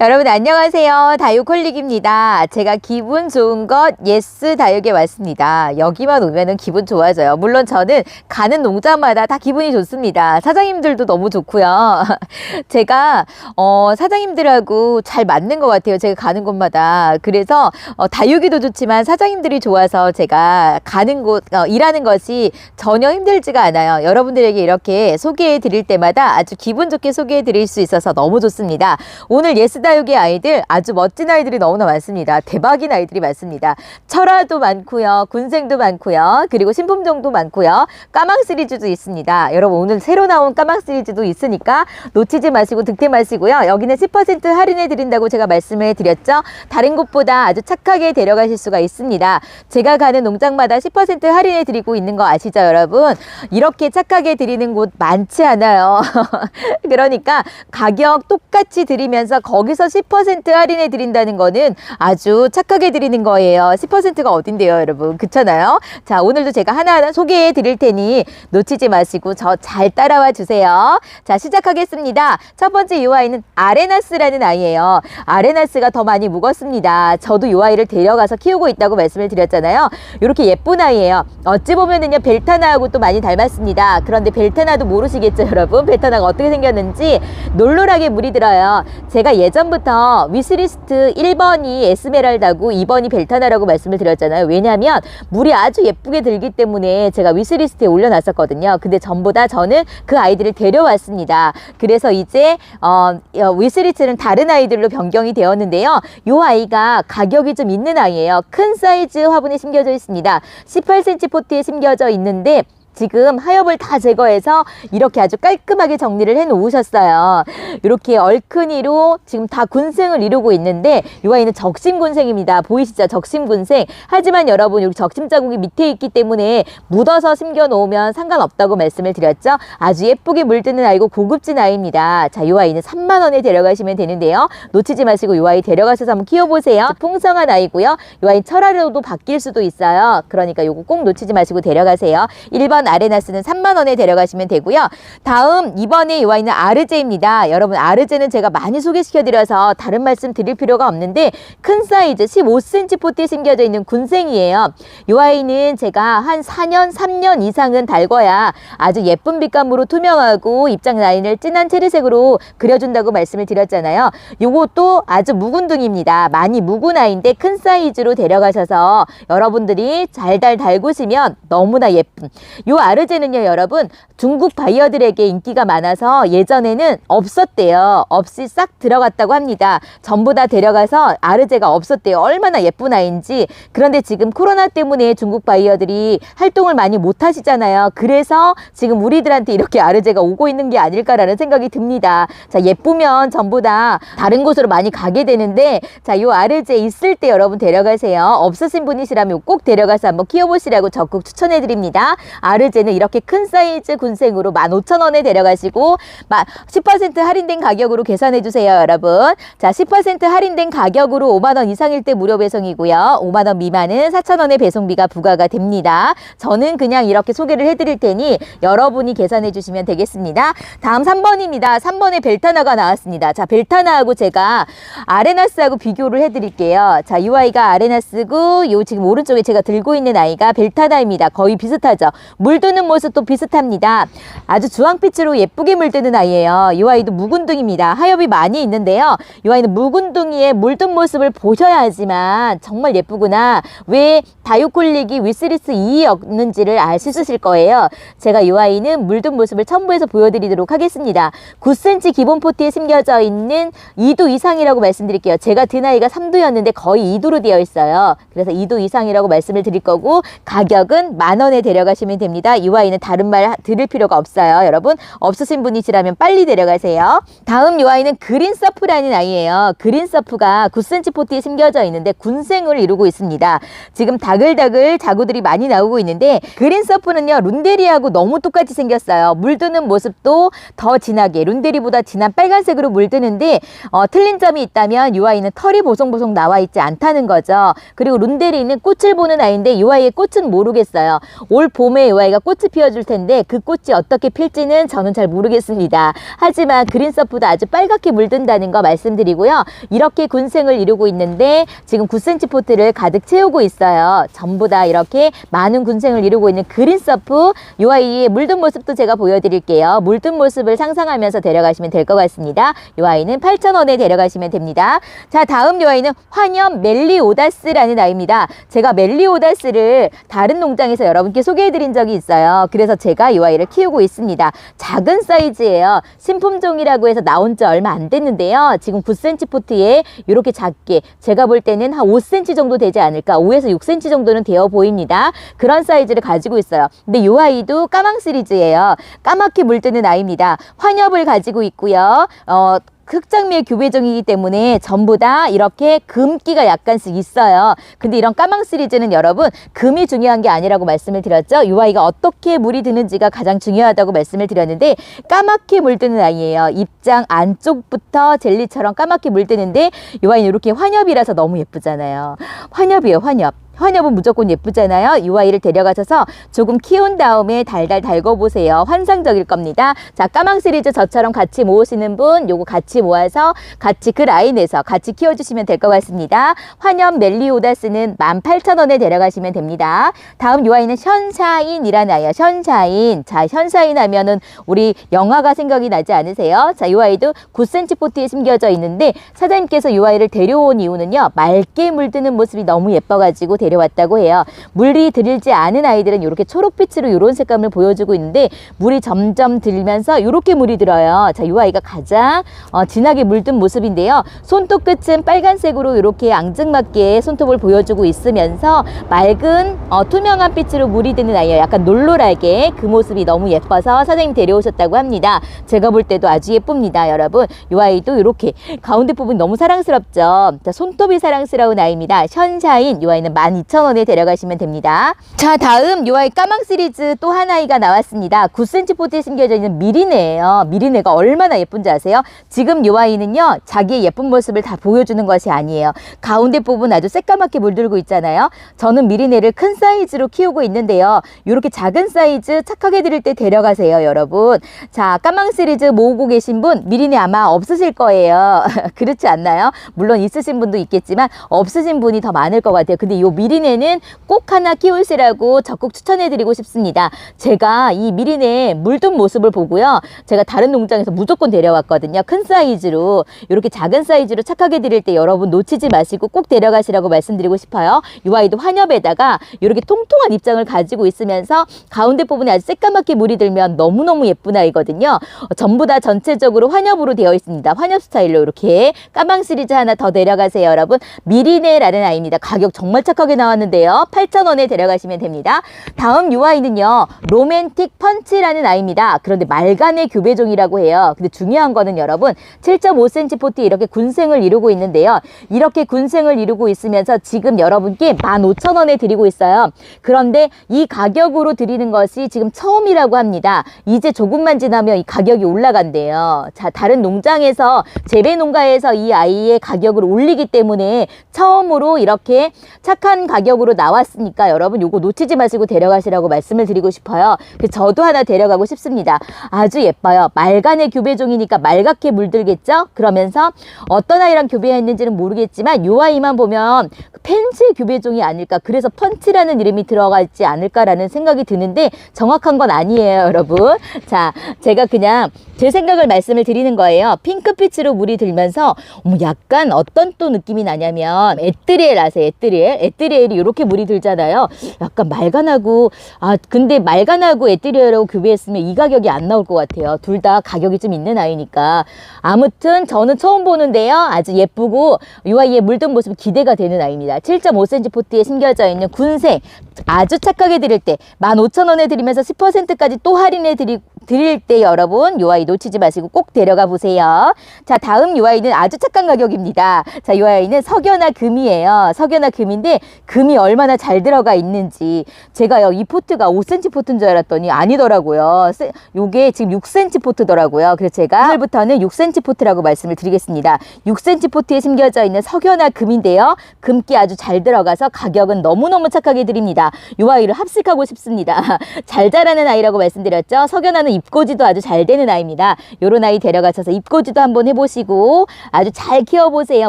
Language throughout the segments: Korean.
여러분 안녕하세요. 다육홀릭입니다. 제가 기분 좋은 것 예스 다육에 왔습니다. 여기만 오면은 기분 좋아져요. 물론 저는 가는 농장마다 다 기분이 좋습니다. 사장님들도 너무 좋고요. 제가 어, 사장님들하고 잘 맞는 것 같아요. 제가 가는 곳마다. 그래서 어, 다육이도 좋지만 사장님들이 좋아서 제가 가는 곳 어, 일하는 것이 전혀 힘들지가 않아요. 여러분들에게 이렇게 소개해 드릴 때마다 아주 기분 좋게 소개해 드릴 수 있어서 너무 좋습니다. 오늘 예스 다육의 아이들 아주 멋진 아이들이 너무나 많습니다. 대박인 아이들이 많습니다. 철화도 많고요. 군생도 많고요. 그리고 신품종도 많고요. 까망 시리즈도 있습니다. 여러분 오늘 새로 나온 까망 시리즈도 있으니까 놓치지 마시고 득템 마시고요. 여기는 10% 할인해 드린다고 제가 말씀을 드렸죠. 다른 곳보다 아주 착하게 데려가실 수가 있습니다. 제가 가는 농장마다 10% 할인해 드리고 있는 거 아시죠, 여러분? 이렇게 착하게 드리는 곳 많지 않아요. 그러니까 가격 똑같이 드리면서 거기 서 10% 할인해 드린다는 거는 아주 착하게 드리는 거예요. 10%가 어딘데요, 여러분? 그렇잖아요. 자, 오늘도 제가 하나하나 소개해 드릴 테니 놓치지 마시고 저 잘 따라와 주세요. 자, 시작하겠습니다. 첫 번째 이 아이는 아레나스라는 아이예요. 아레나스가 더 많이 묵었습니다. 저도 이 아이를 데려가서 키우고 있다고 말씀을 드렸잖아요. 이렇게 예쁜 아이예요. 어찌 보면은요, 벨타나하고 또 많이 닮았습니다. 그런데 벨타나도 모르시겠죠, 여러분? 벨타나가 어떻게 생겼는지 놀놀하게 물이 들어요. 제가 예전 부터 위스리스트 1번이 에스메랄다고 2번이 벨타나라고 말씀을 드렸잖아요. 왜냐하면 물이 아주 예쁘게 들기 때문에 제가 위스리스트에 올려놨었거든요. 근데 전보다 저는 그 아이들을 데려왔습니다. 그래서 이제 어, 어, 위스리스트는 다른 아이들로 변경이 되었는데요. 이 아이가 가격이 좀 있는 아이예요. 큰 사이즈 화분에 심겨져 있습니다. 18cm 포트에 심겨져 있는데 지금 하엽을 다 제거해서 이렇게 아주 깔끔하게 정리를 해 놓으셨어요. 이렇게 얼큰이로 지금 다 군생을 이루고 있는데 이 아이는 적심군생입니다. 보이시죠? 적심군생. 하지만 여러분 여기 적심 자국이 밑에 있기 때문에 묻어서 심겨 놓으면 상관없다고 말씀을 드렸죠. 아주 예쁘게 물드는 아이고 고급진 아이입니다. 자, 이 아이는 3만 원에 데려가시면 되는데요. 놓치지 마시고 이 아이 데려가셔서 한번 키워보세요. 풍성한 아이고요. 이 아이 철화로도 바뀔 수도 있어요. 그러니까 요거 꼭 놓치지 마시고 데려가세요. 1번 아레나스는 3만 원에 데려가시면 되고요. 다음 2번에 이 아이는 아르제입니다. 여러분 아르제는 제가 많이 소개시켜드려서 다른 말씀 드릴 필요가 없는데 큰 사이즈 15cm 포트에 심겨져 있는 군생이에요. 이 아이는 제가 한 4년 3년 이상은 달궈야 아주 예쁜 빛감으로 투명하고 입장 라인을 진한 체리색으로 그려준다고 말씀을 드렸잖아요. 요것도 아주 묵은둥입니다. 많이 묵은 아이인데 큰 사이즈로 데려가셔서 여러분들이 잘달 달구시면 너무나 예쁜 요 아르제는요 여러분 중국 바이어들에게 인기가 많아서 예전에는 없었대요. 없이 싹 들어갔다고 합니다. 전부 다 데려가서 아르제가 없었대요. 얼마나 예쁜 아이인지. 그런데 지금 코로나 때문에 중국 바이어들이 활동을 많이 못 하시잖아요. 그래서 지금 우리들한테 이렇게 아르제가 오고 있는 게 아닐까라는 생각이 듭니다. 자, 예쁘면 전부 다 다른 곳으로 많이 가게 되는데 자, 요 아르제 있을 때 여러분 데려가세요. 없으신 분이시라면 꼭 데려가서 한번 키워보시라고 적극 추천해 드립니다. 아르 제는 이렇게 큰 사이즈 군생으로 15,000원에 데려가시고 10% 할인된 가격으로 계산해 주세요, 여러분. 자, 10% 할인된 가격으로 5만 원 이상일 때 무료 배송이고요. 5만 원 미만은 4,000원의 배송비가 부과가 됩니다. 저는 그냥 이렇게 소개를 해 드릴 테니 여러분이 계산해 주시면 되겠습니다. 다음 3번입니다. 3번에 벨타나가 나왔습니다. 자, 벨타나하고 제가 아레나스하고 비교를 해 드릴게요. 자, 이 아이가 아레나스고 요 지금 오른쪽에 제가 들고 있는 아이가 벨타나입니다. 거의 비슷하죠. 물 드는 모습도 비슷합니다. 아주 주황빛으로 예쁘게 물드는 아이예요. 이 아이도 묵은둥입니다. 하엽이 많이 있는데요. 이 아이는 묵은둥이의 물든 모습을 보셔야지만 정말 예쁘구나. 왜 다육콜릭이 위스리스 2였는지를 알 수 있으실 거예요. 제가 이 아이는 물든 모습을 첨부해서 보여드리도록 하겠습니다. 9cm 기본 포트에 심겨져 있는 2도 이상이라고 말씀드릴게요. 제가 든 아이가 3도였는데 거의 2도로 되어 있어요. 그래서 2도 이상이라고 말씀을 드릴 거고 가격은 만 원에 데려가시면 됩니다. 이 아이는 다른 말 드릴 필요가 없어요. 여러분 없으신 분이시라면 빨리 데려가세요. 다음 이 아이는 그린 서프라는 아이예요. 그린 서프가 9cm 포트에 심겨져 있는데 군생을 이루고 있습니다. 지금 다글다글 자구들이 많이 나오고 있는데 그린 서프는요 룬데리하고 너무 똑같이 생겼어요. 물드는 모습도 더 진하게 룬데리보다 진한 빨간색으로 물드는데 어, 틀린 점이 있다면 이 아이는 털이 보송보송 나와 있지 않다는 거죠. 그리고 룬데리는 꽃을 보는 아이인데 이 아이의 꽃은 모르겠어요. 올 봄에 이 아이가 아이가 꽃을 피워줄 텐데 그 꽃이 어떻게 필지는 저는 잘 모르겠습니다. 하지만 그린서프도 아주 빨갛게 물든다는 거 말씀드리고요. 이렇게 군생을 이루고 있는데 지금 9cm 포트를 가득 채우고 있어요. 전부 다 이렇게 많은 군생을 이루고 있는 그린서프 이 아이의 물든 모습도 제가 보여드릴게요. 물든 모습을 상상하면서 데려가시면 될 것 같습니다. 이 아이는 8,000원에 데려가시면 됩니다. 자 다음 이 아이는 환염 멜리오다스라는 아이입니다. 제가 멜리오다스를 다른 농장에서 여러분께 소개해드린 적이 있어요. 그래서 제가 이 아이를 키우고 있습니다. 작은 사이즈예요. 신품종이라고 해서 나온 지 얼마 안 됐는데요. 지금 9cm 포트에 이렇게 작게 제가 볼 때는 한 5cm 정도 되지 않을까 5에서 6cm 정도는 되어 보입니다. 그런 사이즈를 가지고 있어요. 근데 이 아이도 까망 시리즈예요. 까맣게 물드는 아이입니다. 환엽을 가지고 있고요. 어, 흑장미의 교배종이기 때문에 전부 다 이렇게 금기가 약간씩 있어요. 근데 이런 까망 시리즈는 여러분 금이 중요한 게 아니라고 말씀을 드렸죠. 이 아이가 어떻게 물이 드는지가 가장 중요하다고 말씀을 드렸는데 까맣게 물드는 아이예요. 입장 안쪽부터 젤리처럼 까맣게 물드는데 이 아이는 이렇게 환엽이라서 너무 예쁘잖아요. 환엽이에요, 환엽. 환엽은 무조건 예쁘잖아요. 이 아이를 데려가셔서 조금 키운 다음에 달달 달궈보세요. 환상적일 겁니다. 자, 까망 시리즈 저처럼 같이 모으시는 분, 요거 같이 모아서 같이 그 라인에서 같이 키워주시면 될 것 같습니다. 환엽 멜리오다스는 18,000원에 데려가시면 됩니다. 다음 요 아이는 현샤인이라는 아이예요. 현샤인. 자, 현샤인 하면은 우리 영화가 생각이 나지 않으세요? 자, 요 아이도 9cm 포트에 심겨져 있는데 사장님께서 요 아이를 데려온 이유는요. 맑게 물드는 모습이 너무 예뻐가지고 데려왔다고 해요. 물이 들지 않은 아이들은 이렇게 초록빛으로 이런 색감을 보여주고 있는데 물이 점점 들면서 이렇게 물이 들어요. 자, 이 아이가 가장 어, 진하게 물든 모습인데요. 손톱 끝은 빨간색으로 이렇게 앙증맞게 손톱을 보여주고 있으면서 맑은 어, 투명한 빛으로 물이 드는 아이예요. 약간 놀놀하게 그 모습이 너무 예뻐서 사장님 데려오셨다고 합니다. 제가 볼 때도 아주 예쁩니다, 여러분. 이 아이도 이렇게 가운데 부분 너무 사랑스럽죠. 자, 손톱이 사랑스러운 아이입니다. 현샤인 이 아이는 12,000원에 데려가시면 됩니다. 자, 다음 요 아이 까망 시리즈 또한 아이가 나왔습니다. 9cm 포트에 심겨져 있는 미리네예요. 미리네가 얼마나 예쁜지 아세요? 지금 요 아이는요. 자기의 예쁜 모습을 다 보여주는 것이 아니에요. 가운데 부분 아주 새까맣게 물들고 있잖아요. 저는 미리네를 큰 사이즈로 키우고 있는데요. 이렇게 작은 사이즈 착하게 드릴 때 데려가세요, 여러분. 자, 까망 시리즈 모으고 계신 분 미리네 아마 없으실 거예요. 그렇지 않나요? 물론 있으신 분도 있겠지만 없으신 분이 더 많을 것 같아요. 근데 이 미리네는 꼭 하나 키우시라고 적극 추천해드리고 싶습니다. 제가 이 미리네 물든 모습을 보고요. 제가 다른 농장에서 무조건 데려왔거든요. 큰 사이즈로 이렇게 작은 사이즈로 착하게 드릴 때 여러분 놓치지 마시고 꼭 데려가시라고 말씀드리고 싶어요. 이 아이도 환엽에다가 이렇게 통통한 입장을 가지고 있으면서 가운데 부분에 아주 새까맣게 물이 들면 너무너무 예쁜 아이거든요. 어, 전부 다 전체적으로 환엽으로 되어 있습니다. 환엽 스타일로 이렇게 까망 시리즈 하나 더 데려가세요, 여러분. 미리네라는 아이입니다. 가격 정말 착하게 나왔는데요. 8,000원에 데려가시면 됩니다. 다음 요 아이는요. 로맨틱 펀치라는 아이입니다. 그런데 말간의 교배종이라고 해요. 근데 중요한 거는 여러분 7.5cm 포트 이렇게 군생을 이루고 있는데요. 이렇게 군생을 이루고 있으면서 지금 여러분께 15,000원에 드리고 있어요. 그런데 이 가격으로 드리는 것이 지금 처음이라고 합니다. 이제 조금만 지나면 이 가격이 올라간대요. 자, 다른 농장에서 재배 농가에서 이 아이의 가격을 올리기 때문에 처음으로 이렇게 착한 가격으로 나왔으니까 여러분 요거 놓치지 마시고 데려가시라고 말씀을 드리고 싶어요. 그 저도 하나 데려가고 싶습니다. 아주 예뻐요. 말간의 교배종이니까 말갛게 물들겠죠? 그러면서 어떤 아이랑 교배했는지는 모르겠지만 요 아이만 보면 펜치 교배종이 아닐까. 그래서 펀치라는 이름이 들어가 있지 않을까라는 생각이 드는데 정확한 건 아니에요, 여러분. 자, 제가 그냥 제 생각을 말씀을 드리는 거예요. 핑크빛으로 물이 들면서 약간 어떤 또 느낌이 나냐면 에뜨리엘 아세요? 에뜨리엘? 에뜨리엘 이 이렇게 물이 들잖아요. 약간 말간하고 아 근데 말간하고 에뜨리엘하고 교배했으면 이 가격이 안 나올 것 같아요. 둘 다 가격이 좀 있는 아이니까 아무튼 저는 처음 보는데요. 아주 예쁘고 이 아이의 물든 모습 기대가 되는 아이입니다. 7.5cm 포트에 심겨져 있는 군생 아주 착하게 드릴 때 15,000원에 드리면서 10%까지 또 할인해 드리, 드릴 때 여러분 요 아이 놓치지 마시고 꼭 데려가 보세요. 자 다음 요 아이는 아주 착한 가격입니다. 자요 아이는 석연화 금이에요. 석연화 금인데 금이 얼마나 잘 들어가 있는지 제가요 이 포트가 5cm 포트인 줄 알았더니 아니더라고요. 세- 요게 지금 6cm 포트더라고요. 그래서 제가 오늘부터는 6cm 포트라고 말씀을 드리겠습니다. 6cm 포트에 심겨져 있는 석연화 금인데요. 금기 아주 잘 들어가서 가격은 너무너무 착하게 드립니다. 요 아이를 합식하고 싶습니다. 잘 자라는 아이라고 말씀드렸죠. 석연화는 입고지도 아주 잘 되는 아이입니다. 요런 아이 데려가셔서 입고지도 한번 해보시고 아주 잘 키워보세요.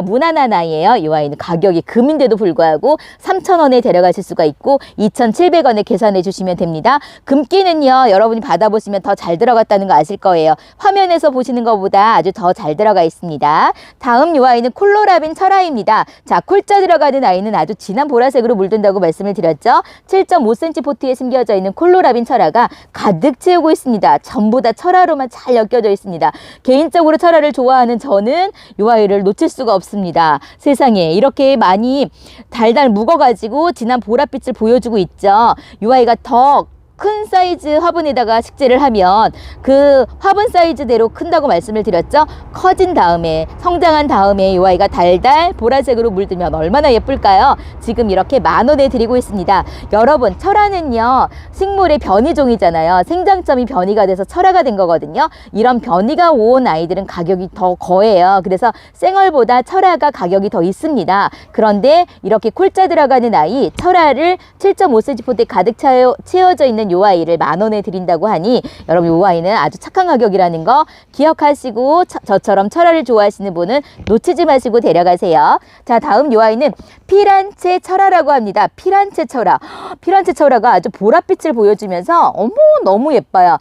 무난한 아이예요. 이 아이는 가격이 금인데도 불구하고 3,000원에 데려가실 수가 있고 2,700원에 계산해 주시면 됩니다. 금기는요. 여러분이 받아보시면 더 잘 들어갔다는 거 아실 거예요. 화면에서 보시는 것보다 아주 더 잘 들어가 있습니다. 다음 이 아이는 콜로라빈 철아입니다. 자, 콜자 들어가는 아이는 아주 진한 보라색으로 물든다고 말씀을 드렸죠. 7.5cm 포트에 심겨져 있는 콜로라빈 철화가 가득 채우고 있습니다. 전부 다 철화로만 잘 엮여져 있습니다. 개인적으로 철화를 좋아하는 저는 이 아이를 놓칠 수가 없습니다. 세상에 이렇게 많이 달달 묵어가지고 진한 보랏빛을 보여주고 있죠. 이 아이가 더 큰 사이즈 화분에다가 식재를 하면 그 화분 사이즈대로 큰다고 말씀을 드렸죠. 커진 다음에 성장한 다음에 이 아이가 달달 보라색으로 물들면 얼마나 예쁠까요? 지금 이렇게 만 원에 드리고 있습니다. 여러분 철화는요 식물의 변이종이잖아요. 생장점이 변이가 돼서 철화가 된 거거든요. 이런 변이가 온 아이들은 가격이 더 거해요. 그래서 생얼보다 철화가 가격이 더 있습니다. 그런데 이렇게 콜자 들어가는 아이 철화를 7.5cm 포트에 가득 채워, 채워져 있는 요 아이를 만 원에 드린다고 하니 여러분 요 아이는 아주 착한 가격이라는 거 기억하시고 처- 저처럼 철화를 좋아하시는 분은 놓치지 마시고 데려가세요. 자 다음 요 아이는 피란체 철화라고 합니다. 피란체 철화. 피란체 철화가 아주 보랏빛을 보여주면서 어머 너무 예뻐요.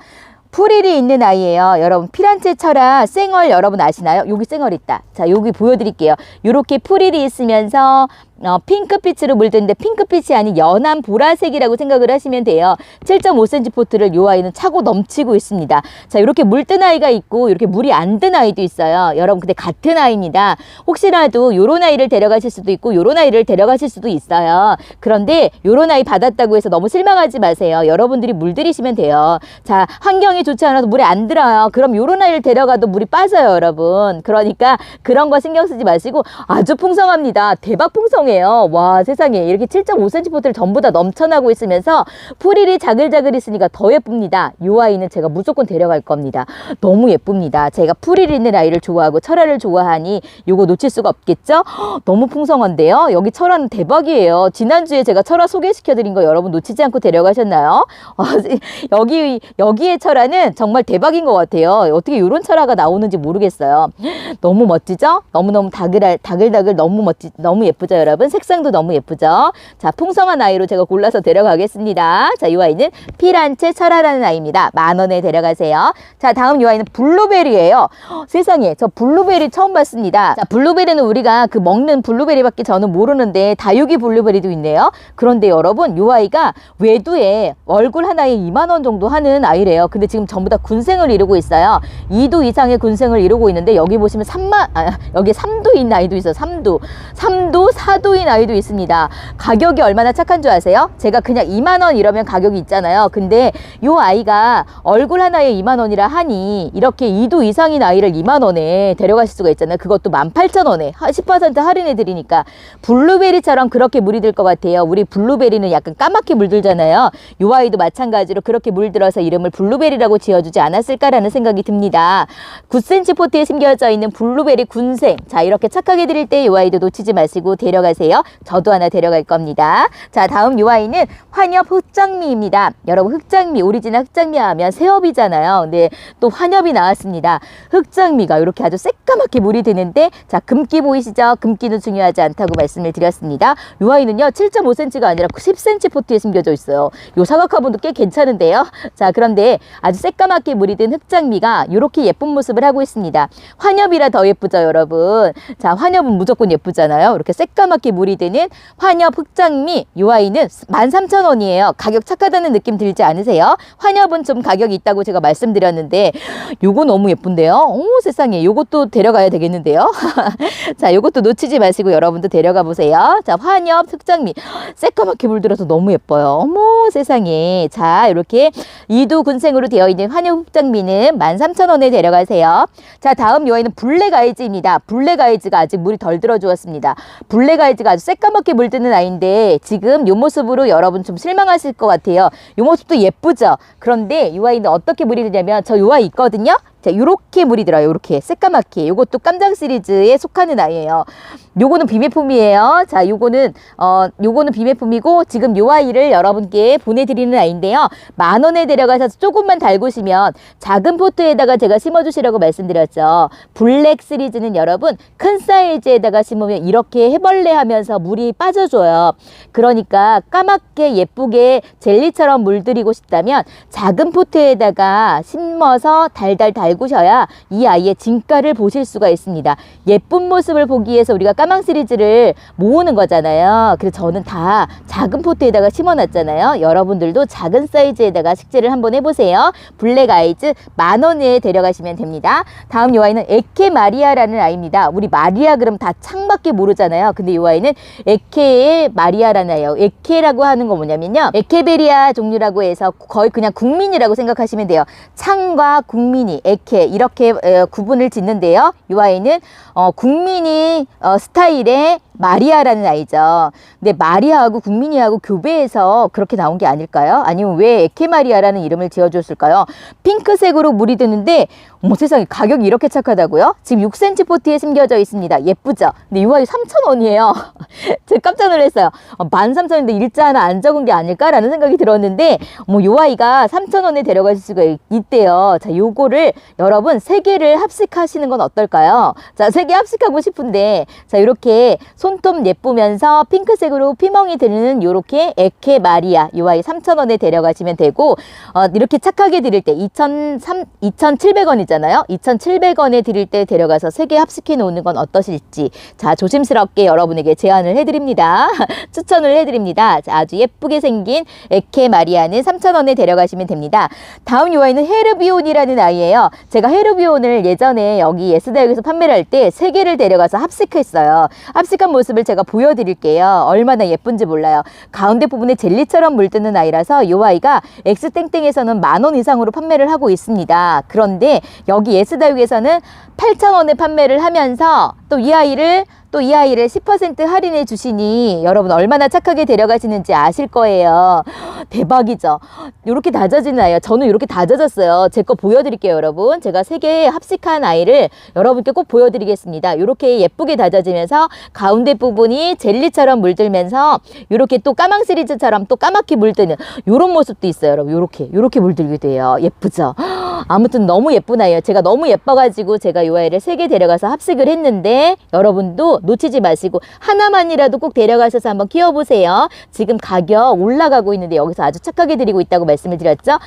풀일이 있는 아이예요. 여러분 피란체 철화 생얼 여러분 아시나요? 여기 생얼 있다. 자 여기 보여드릴게요. 이렇게 풀일이 있으면서 어, 핑크빛으로 물드는데 핑크빛이 아닌 연한 보라색이라고 생각을 하시면 돼요. 7.5cm 포트를 요 아이는 차고 넘치고 있습니다. 자 이렇게 물든 아이가 있고 이렇게 물이 안 든 아이도 있어요. 여러분 근데 같은 아이입니다. 혹시라도 요런 아이를 데려가실 수도 있고 요런 아이를 데려가실 수도 있어요. 그런데 요런 아이 받았다고 해서 너무 실망하지 마세요. 여러분들이 물들이시면 돼요. 자 환경이 좋지 않아서 물에 안 들어요. 그럼 요런 아이를 데려가도 물이 빠져요, 여러분. 그러니까 그런 거 신경 쓰지 마시고 아주 풍성합니다. 대박 풍성해 요. 와 세상에 이렇게 7.5cm 포트를 전부 다 넘쳐나고 있으면서 풀일이 자글자글 있으니까 더 예쁩니다. 요 아이는 제가 무조건 데려갈 겁니다. 너무 예쁩니다. 제가 풀일 있는 아이를 좋아하고 철화를 좋아하니 요거 놓칠 수가 없겠죠? 헉, 너무 풍성한데요. 여기 철화는 대박이에요. 지난주에 제가 철화 소개시켜드린 거 여러분 놓치지 않고 데려가셨나요? 아, 여기 여기의 철화는 정말 대박인 것 같아요. 어떻게 이런 철화가 나오는지 모르겠어요. 너무 멋지죠? 너무너무 다글, 다글 다글 너무 멋지, 너무 예쁘죠, 여러분? 색상도 너무 예쁘죠? 자, 풍성한 아이로 제가 골라서 데려가겠습니다. 자, 이 아이는 피란체 철화라는 아이입니다. 만 원에 데려가세요. 자, 다음 이 아이는 블루베리예요. 헉, 세상에, 저 블루베리 처음 봤습니다. 자, 블루베리는 우리가 그 먹는 블루베리밖에 저는 모르는데 다육이 블루베리도 있네요. 그런데 여러분, 이 아이가 외두에 얼굴 하나에 2만 원 정도 하는 아이래요. 근데 지금 전부 다 군생을 이루고 있어요. 2도 이상의 군생을 이루고 있는데 여기 보시면 3만 아, 여기 3도인 아이도 있어요. 3도. 3도, 4 도인 아이도 있습니다. 가격이 얼마나 착한 줄 아세요? 제가 그냥 2만 원 이러면 가격이 있잖아요. 근데 요 아이가 얼굴 하나에 2만 원이라 하니 이렇게 2도 이상인 아이를 2만 원에 데려가실 수가 있잖아요. 그것도 18,000원에 10% 할인해 드리니까 블루베리처럼 그렇게 물이 들 것 같아요. 우리 블루베리는 약간 까맣게 물들잖아요. 요 아이도 마찬가지로 그렇게 물들어서 이름을 블루베리라고 지어주지 않았을까라는 생각이 듭니다. 9cm 포트에 심겨져 있는 블루베리 군생. 자, 이렇게 착하게 드릴 때 요 아이도 놓치지 마시고 데려가 세요. 저도 하나 데려갈 겁니다. 자, 다음 요 아이는 환엽 흑장미입니다. 여러분, 흑장미, 오리지널 흑장미 하면 새업이잖아요. 근데 또 환엽이 나왔습니다. 흑장미가 이렇게 아주 새까맣게 물이 드는데, 자, 금기 보이시죠? 금기는 중요하지 않다고 말씀을 드렸습니다. 요 아이는요, 7.5cm가 아니라 10cm 포트에 심겨져 있어요. 요 사각화분도 꽤 괜찮은데요. 자, 그런데 아주 새까맣게 물이 든 흑장미가 이렇게 예쁜 모습을 하고 있습니다. 환엽이라 더 예쁘죠, 여러분. 자, 환엽은 무조건 예쁘잖아요. 이렇게 새까맣게 새까맣게 물이 드는 환엽 흑장미 요 아이는 13,000원이에요. 가격 착하다는 느낌 들지 않으세요? 환엽은 좀 가격이 있다고 제가 말씀드렸는데 요거 너무 예쁜데요. 오 세상에 요것도 데려가야 되겠는데요. 자 요것도 놓치지 마시고 여러분도 데려가 보세요. 자 환엽 흑장미 새까맣게 물들어서 너무 예뻐요. 어머 세상에 자 이렇게 이두 군생으로 되어 있는 환엽 흑장미는 13,000원에 데려가세요. 자 다음 요 아이는 블랙 아이즈입니다. 블랙 아이즈가 아직 물이 덜 들어주었습니다. 블랙 아이즈 가 아주 새까맣게 물드는 아이인데 지금 요 모습으로 여러분 좀 실망하실 것 같아요. 요 모습도 예쁘죠. 그런데 요 아이는 어떻게 물이 드냐면 저 요 아이 있거든요. 자, 요렇게 물이 들어요. 요렇게 새까맣게. 요것도 깜장 시리즈에 속하는 아이예요. 요거는 비매품이에요. 자, 요거는 어 요거는 비매품이고 지금 요 아이를 여러분께 보내 드리는 아이인데요. 만 원에 데려가서 조금만 달구시면 작은 포트에다가 제가 심어 주시라고 말씀드렸죠. 블랙 시리즈는 여러분 큰 사이즈에다가 심으면 이렇게 해벌레 하면서 물이 빠져줘요. 그러니까 까맣게 예쁘게 젤리처럼 물들이고 싶다면 작은 포트에다가 심어서 달달 달 구셔야 이 아이의 진가를 보실 수가 있습니다. 예쁜 모습을 보기 위해서 우리가 까망 시리즈를 모으는 거잖아요. 그래서 저는 다 작은 포트에다가 심어놨잖아요. 여러분들도 작은 사이즈에다가 식재를 한번 해보세요. 블랙 아이즈 만 원에 데려가시면 됩니다. 다음 이 아이는 에케 마리아라는 아이입니다. 우리 마리아 그럼 다 창밖에 모르잖아요. 근데 이 아이는 에케의 마리아라는 아이예요. 에케라고 하는 건 뭐냐면요. 에케베리아 종류라고 해서 거의 그냥 국민이라고 생각하시면 돼요. 창과 국민이 에케 이렇게 어, 구분을 짓는데요. 이 아이는 어, 국민이 어, 스타일의 마리아라는 아이죠. 근데 마리아하고 국민이하고 교배해서 그렇게 나온 게 아닐까요? 아니면 왜 에케 마리아라는 이름을 지어줬을까요? 핑크색으로 물이 드는데 어머 세상에 가격이 이렇게 착하다고요? 지금 6cm 포트에 심겨져 있습니다. 예쁘죠? 근데 이 아이 3,000원이에요. 제가 깜짝 놀랐어요. 어, 13,000원인데 일자 하나 안 적은 게 아닐까라는 생각이 들었는데 어머 이 아이가 3,000원에 데려가실 수가 있- 있대요. 자 요거를 여러분 세 개를 합식하시는 건 어떨까요? 자세 개 합식하고 싶은데 자 이렇게 손톱 예쁘면서 핑크색으로 피멍이 드는 요렇게 에케 마리아 요 아이 3,000원에 데려가시면 되고 어, 이렇게 착하게 드릴 때 2,300, 2,700원이잖아요. 2,700원에 드릴 때 데려가서 세 개 합식해 놓는 건 어떠실지 자 조심스럽게 여러분에게 제안을 해드립니다. 추천을 해드립니다. 자, 아주 예쁘게 생긴 에케 마리아는 3,000원에 데려가시면 됩니다. 다음 요 아이는 헤르비온이라는 아이예요. 제가 헤르비온을 예전에 여기 예스다역에서 판매를 할 때 세 개를 데려가서 합식했어요. 합식한 모습을 제가 보여드릴게요. 얼마나 예쁜지 몰라요. 가운데 부분에 젤리처럼 물드는 아이라서 요 아이가 엑스땡땡에서는 만 원 이상으로 판매를 하고 있습니다. 그런데 여기 예스다육에서는 8,000원에 판매를 하면서 또 이 아이를 또 이 아이를 10% 할인해 주시니 여러분 얼마나 착하게 데려가시는지 아실 거예요. 대박이죠. 이렇게 다져진 아이요. 저는 이렇게 다져졌어요. 제 거 보여드릴게요, 여러분. 제가 세 개 합식한 아이를 여러분께 꼭 보여드리겠습니다. 이렇게 예쁘게 다져지면서 가운데 부분이 젤리처럼 물들면서 이렇게 또 까망 시리즈처럼 또 까맣게 물드는 이런 모습도 있어요, 여러분. 이렇게 이렇게 물들게 돼요. 예쁘죠? 아무튼 너무 예쁜 아이예요. 제가 너무 예뻐가지고 제가 이 아이를 세 개 데려가서 합식을 했는데 여러분도 놓치지 마시고 하나만이라도 꼭 데려가셔서 한번 키워보세요. 지금 가격 올라가고 있는데 여기서 아주 착하게 드리고 있다고 말씀을 드렸죠.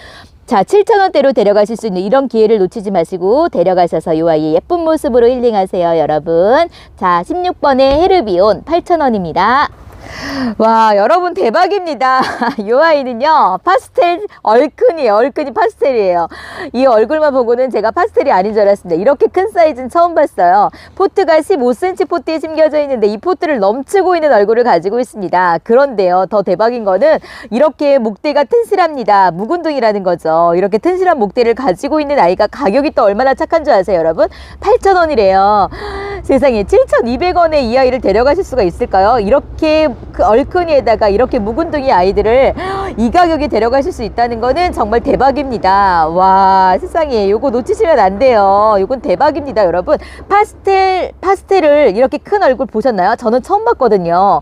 자, 7,000원대로 데려가실 수 있는 이런 기회를 놓치지 마시고 데려가셔서 이 아이의 예쁜 모습으로 힐링하세요, 여러분. 자, 16번의 헤르비온 8,000원입니다. 와, 여러분 대박입니다. 이 아이는요, 파스텔 얼큰이에요. 얼큰이 파스텔이에요. 이 얼굴만 보고는 제가 파스텔이 아닌 줄 알았습니다. 이렇게 큰 사이즈는 처음 봤어요. 포트가 15cm 포트에 심겨져 있는데 이 포트를 넘치고 있는 얼굴을 가지고 있습니다. 그런데요, 더 대박인 거는 이렇게 목대가 튼실합니다. 묵은둥이라는 거죠. 이렇게 튼실한 목대를 가지고 있는 아이가 가격이 또 얼마나 착한 줄 아세요, 여러분? 8,000원이래요. 세상에 7,200원에 이 아이를 데려가실 수가 있을까요? 이렇게 그 얼큰이에다가 이렇게 묵은둥이 아이들을 이 가격에 데려가실 수 있다는 거는 정말 대박입니다. 와 세상에 요거 놓치시면 안 돼요. 요건 대박입니다, 여러분. 파스텔 파스텔을 이렇게 큰 얼굴 보셨나요? 저는 처음 봤거든요.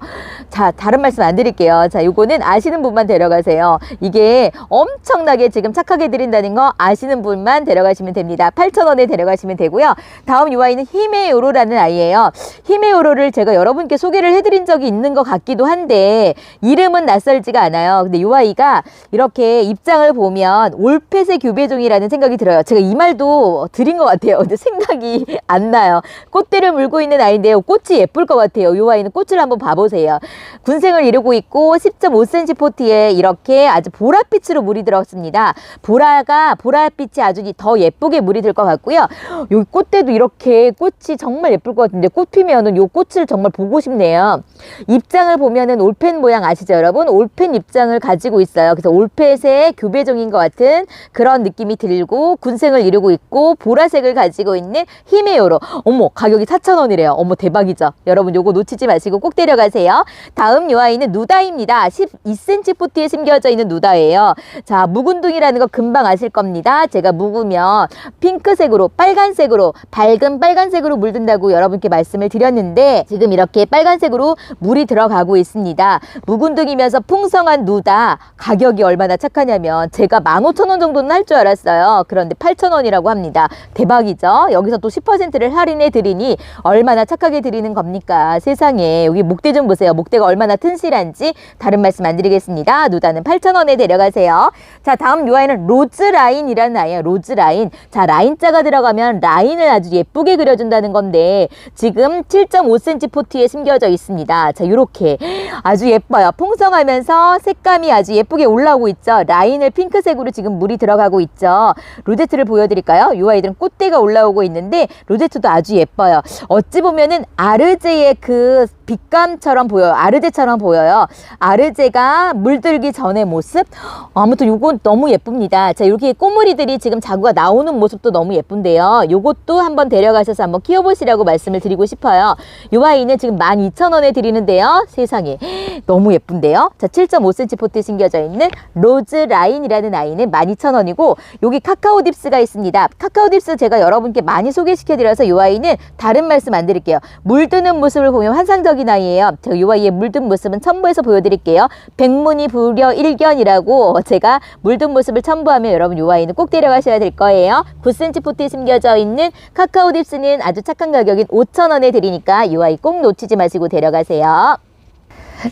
자 다른 말씀 안 드릴게요. 자 요거는 아시는 분만 데려가세요. 이게 엄청나게 지금 착하게 드린다는 거 아시는 분만 데려가시면 됩니다. 8,000원에 데려가시면 되고요. 다음 요 아이는 히메 요로라는 라인 아이예요. 히메오로를 제가 여러분께 소개를 해드린 적이 있는 것 같 기도 한데 이름은 낯설지가 않아요. 근데 이 아이가 이렇게 입장을 보면 올펫의 교배종이라는 생각이 들어요. 제가 이 말도 드린 것 같아요. 근데 생각이 안 나요. 꽃대를 물고 있는 아이인데요. 꽃이 예쁠 것 같아요. 이 아이는 꽃을 한번 봐보세요. 군생을 이루고 있고 10.5cm 포트에 이렇게 아주 보랏빛으로 물이 들어갔습니다. 보라가 보랏빛이 아주 더 예쁘게 물이 들 것 같고요. 여기 꽃대도 이렇게 꽃이 정말 예쁠 것 같은데 꽃 피면은 요 꽃을 정말 보고 싶네요. 입장을 보면은 올펜 모양 아시죠, 여러분? 올펜 입장을 가지고 있어요. 그래서 올펫의 교배종인 것 같은 그런 느낌이 들고 군생을 이루고 있고 보라색을 가지고 있는 히메요로. 어머, 가격이 4,000원이래요. 어머, 대박이죠. 여러분 요거 놓치지 마시고 꼭 데려가세요. 다음 요 아이는 누다입니다. 12cm 포트에 심겨져 있는 누다예요. 자, 묵은둥이라는 거 금방 아실 겁니다. 제가 묵으면 핑크색으로 빨간색으로 밝은 빨간색으로 물든다고 여러분께 말씀을 드렸는데 지금 이렇게 빨간색으로 물이 들어가고 있습니다. 묵은둥이면서 풍성한 누다 가격이 얼마나 착하냐면 제가 15,000원 정도는 할 줄 알았어요. 그런데 8,000원이라고 합니다. 대박이죠? 여기서 또 10%를 할인해 드리니 얼마나 착하게 드리는 겁니까? 세상에 여기 목대 좀 보세요. 목대가 얼마나 튼실한지 다른 말씀 안 드리겠습니다. 누다는 8,000원에 데려가세요. 자, 다음 요 아이는 로즈 라인이라는 아이예요. 로즈 라인. 자, 라인자가 들어가면 라인을 아주 예쁘게 그려준다는 건데 지금 7.5cm 포트에 심겨져 있습니다. 자, 요렇게 아주 예뻐요. 풍성하면서 색감이 아주 예쁘게 올라오고 있죠. 라인을 핑크색으로 지금 물이 들어가고 있죠. 로제트를 보여드릴까요? 요 아이들은 꽃대가 올라오고 있는데 로제트도 아주 예뻐요. 어찌 보면은 아르제의 그 빛감처럼 보여요. 아르제처럼 보여요. 아르제가 물들기 전의 모습. 아무튼 요건 너무 예쁩니다. 자, 이렇게 꼬물이들이 지금 자구가 나오는 모습도 너무 예쁜데요. 요것도 한번 데려가셔서 한번 키워보시라고 말씀을 드리고 싶어요. 요 아이는 지금 12,000원에 드리는데요. 세 상에. 너무 예쁜데요. 자, 7.5cm 포트에 심겨져 있는 로즈 라인이라는 아이는 12,000원이고 여기 카카오 딥스가 있습니다. 카카오 딥스 제가 여러분께 많이 소개시켜 드려서 요 아이는 다른 말씀 안 드릴게요. 물드는 모습을 보면 환상적인 아이예요. 제가 요 아이의 물든 모습은 첨부해서 보여드릴게요. 백문이 불여 일견이라고 제가 물든 모습을 첨부하면 여러분 요 아이는 꼭 데려가셔야 될 거예요. 9cm 포트에 심겨져 있는 카카오 딥스는 아주 착한 가격인 5,000원에 드리니까 요 아이 꼭 놓치지 마시고 데려가세요.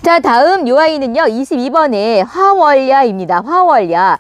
자, 다음 요 아이는요, 22번에 화월야입니다. 화월야.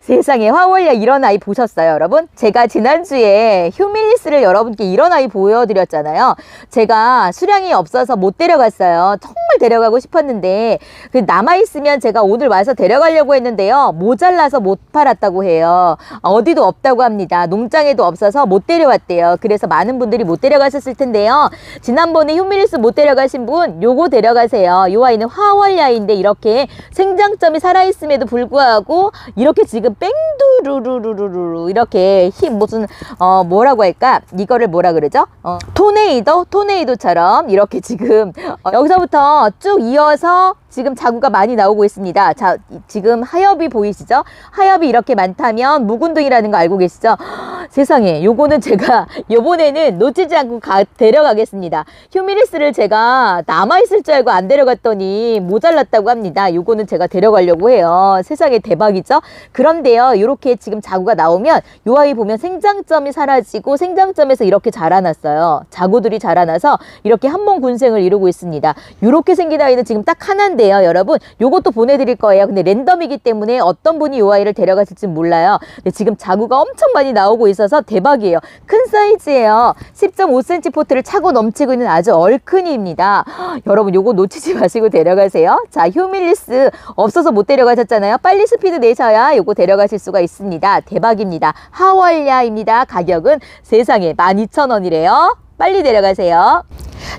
세상에 화월야 이런 아이 보셨어요, 여러분? 제가 지난주에 휴밀리스를 여러분께 이런 아이 보여드렸잖아요. 제가 수량이 없어서 못 데려갔어요. 정말 데려가고 싶었는데, 그 남아있으면 제가 오늘 와서 데려가려고 했는데요. 모자라서 못 팔았다고 해요. 어디도 없다고 합니다. 농장에도 없어서 못 데려왔대요. 그래서 많은 분들이 못 데려가셨을 텐데요. 지난번에 휴밀리스 못 데려가신 분, 요거 데려가세요. 요 아이는 화월야인데 이렇게 생장점이 살아있음에도 불구하고 이렇게 지금 뺑두루루루루루 이렇게 힘 무슨 어 뭐라고 할까? 이거를 뭐라 그러죠? 어 토네이도 토네이도처럼 이렇게 지금 어, 여기서부터 쭉 이어서 지금 자구가 많이 나오고 있습니다. 자, 이- 지금 하엽이 보이시죠? 하엽이 이렇게 많다면 묵은둥이라는 거 알고 계시죠? 세상에, 요거는 제가 요번에는 놓치지 않고 가, 데려가겠습니다. 휴미리스를 제가 남아있을 줄 알고 안 데려갔더니 모자랐다고 합니다. 요거는 제가 데려가려고 해요. 세상에 대박이죠? 그런데요, 요렇게 지금 자구가 나오면 요 아이 보면 생장점이 사라지고 생장점에서 이렇게 자라났어요. 자구들이 자라나서 이렇게 한 번 군생을 이루고 있습니다. 요렇게 생긴 아이는 지금 딱 하나인데 요, 여러분. 요것도 보내드릴 거예요. 근데 랜덤이기 때문에 어떤 분이 요 아이를 데려가실지 몰라요. 근데 지금 자구가 엄청 많이 나오고 있어서 대박이에요. 큰 사이즈예요. 10.5cm 포트를 차고 넘치고 있는 아주 얼큰이입니다. 여러분 요거 놓치지 마시고 데려가세요. 자, 휴밀리스 없어서 못 데려가셨잖아요. 빨리 스피드 내셔야 요거 데려가실 수가 있습니다. 대박입니다. 하월야입니다. 가격은 세상에 12,000원이래요. 빨리 데려가세요.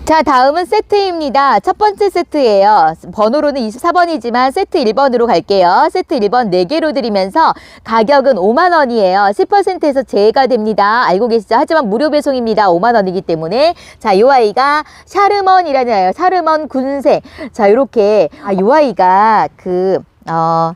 자, 다음은 세트입니다. 첫 번째 세트예요. 번호로는 24번이지만 세트 1번으로 갈게요. 세트 1번 4개로 드리면서 가격은 5만원이에요. 10%에서 제외가 됩니다. 알고 계시죠? 하지만 무료 배송입니다. 5만원이기 때문에. 자, 요 아이가 샤르먼이라는 아이예요. 샤르먼 군생. 자, 요렇게. 아, 요 아이가 그, 어,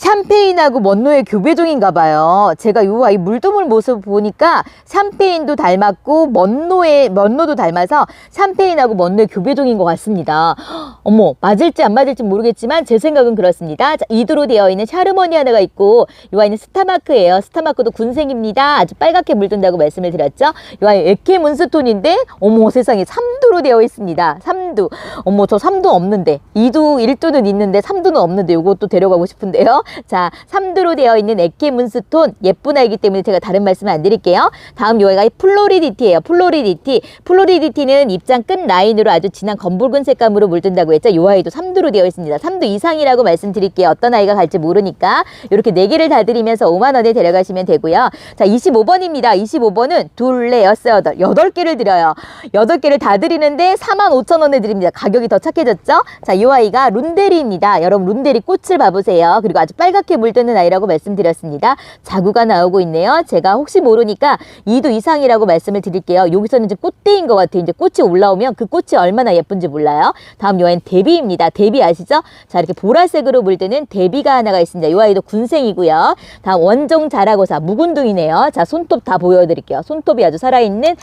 샴페인하고 먼노의 교배종인가 봐요. 제가 요 아이 물두물 모습 보니까 샴페인도 닮았고 먼노의 먼노도 닮아서 샴페인하고 먼노의 교배종인 것 같습니다. 어머 맞을지 안 맞을지 모르겠지만 제 생각은 그렇습니다. 자, 이두로 되어 있는 샤르머니 하나가 있고 요 아이는 스타마크예요. 스타마크도 군생입니다. 아주 빨갛게 물든다고 말씀을 드렸죠. 요 아이 에케 문스톤인데 어머 세상에 3두로 되어 있습니다. 3두. 어머 저 3두 없는데 2두 1두는 있는데 3두는 없는데 요것도 데려가고 싶은데요. 자 3두로 되어 있는 에케 문스톤 예쁜 아이기 때문에 제가 다른 말씀을 안 드릴게요. 다음 요 아이가 플로리디티예요. 플로리디티. 플로리디티는 입장 끝 라인으로 아주 진한 검붉은 색감으로 물든다고 했죠. 요 아이도 3두로 되어 있습니다. 3두 이상이라고 말씀드릴게요. 어떤 아이가 갈지 모르니까 이렇게 네 개를 다 드리면서 5만 원에 데려가시면 되고요. 자 25번입니다. 25번은 둘레 여섯 여덟 여덟 개를 드려요. 여덟 개를 다 드리는데 4만 5천 원에 드립니다. 가격이 더 착해졌죠? 자, 이 아이가 룬데리입니다. 여러분 룬데리 꽃을 봐보세요. 그리고 아주 빨갛게 물드는 아이라고 말씀드렸습니다. 자구가 나오고 있네요. 제가 혹시 모르니까 2두 이상이라고 말씀을 드릴게요. 여기서는 이제 꽃대인 것 같아요. 이제 꽃이 올라오면 그 꽃이 얼마나 예쁜지 몰라요. 다음 요 아이는 데비입니다. 데비 아시죠? 자, 이렇게 보라색으로 물드는 데비가 하나가 있습니다. 이 아이도 군생이고요. 다음 원종 자라고사 묵은둥이네요. 자, 손톱 다 보여드릴게요. 손톱이 아주 살아있는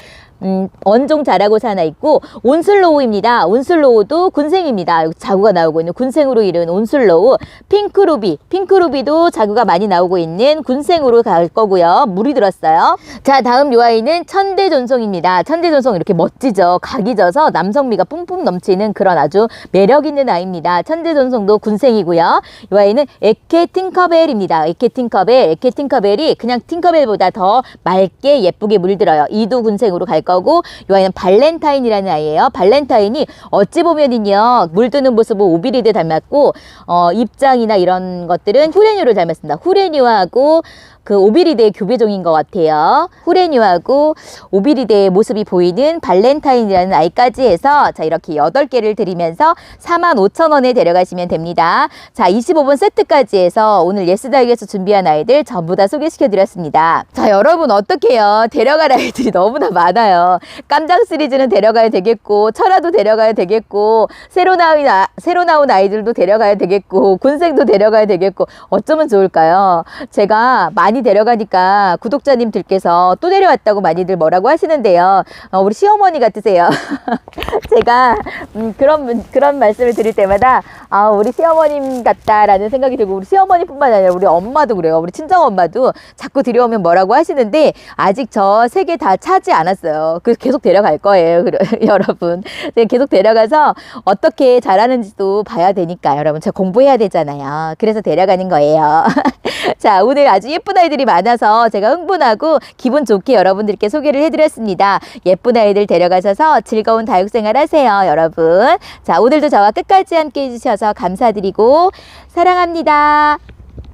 음, 원종 자라고사 하나 있고 온슬로우입니다. 온슬로우도 군생입니다. 자구가 나오고 있는 군생으로 이른 온슬로우 핑크루비 핑크루비도 자구가 많이 나오고 있는 군생으로 갈 거고요. 물이 들었어요. 자 다음 요 아이는 천대존송입니다. 천대존송 이렇게 멋지죠. 각이 져서 남성미가 뿜뿜 넘치는 그런 아주 매력 있는 아이입니다. 천대존송도 군생이고요. 요 아이는 에케 팅커벨입니다. 에케 팅커벨 에케 팅커벨이 그냥 팅커벨보다 더 맑게 예쁘게 물들어요. 이도 군생으로 갈 거고 이 아이는 발렌타인이라는 아이예요. 발렌타인이 어찌 보면은요 물드는 모습은 오비리드 닮았고 어, 입장이나 이런 것들은 후레뉴를 닮았습니다. 후레뉴하고 그 오비리드의 교배종인 것 같아요. 후레뉴하고 오비리드의 모습이 보이는 발렌타인이라는 아이까지 해서 자 이렇게 8개를 드리면서 4만 5천 원에 데려가시면 됩니다. 자 25번 세트까지 해서 오늘 예스다이에서 준비한 아이들 전부 다 소개시켜 드렸습니다. 자 여러분 어떡해요. 데려갈 아이들이 너무나 많아요. 깜장 시리즈는 데려가야 되겠고 철화도 데려가야 되겠고 새로 나온, 아, 새로 나온 아이들도 데려가야 되겠고 군생도 데려가야 되겠고 어쩌면 좋을까요? 제가 많이 데려가니까 구독자님들께서 또 데려왔다고 많이들 뭐라고 하시는데요. 어, 우리 시어머니 같으세요. 제가 음, 그런 문- 그런 말씀을 드릴 때마다 아 우리 시어머님 같다라는 생각이 들고 우리 시어머니뿐만 아니라 우리 엄마도 그래요. 우리 친정 엄마도 자꾸 들여오면 뭐라고 하시는데 아직 저 세 개 다 차지 않았어요. 그래서 계속 데려갈 거예요, 여러분. 네, 계속 데려가서 어떻게 잘하는지도 봐야 되니까 여러분 제가 공부해야 되잖아요. 그래서 데려가는 거예요. 자 오늘 아주 예쁜 아이들이 많아서 제가 흥분하고 기분 좋게 여러분들께 소개를 해드렸습니다. 예쁜 아이들 데려가셔서 즐거운 다육생활 하세요, 여러분. 자 오늘도 저와 끝까지 함께 해주셔서 감사드리고 사랑합니다.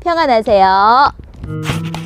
평안하세요.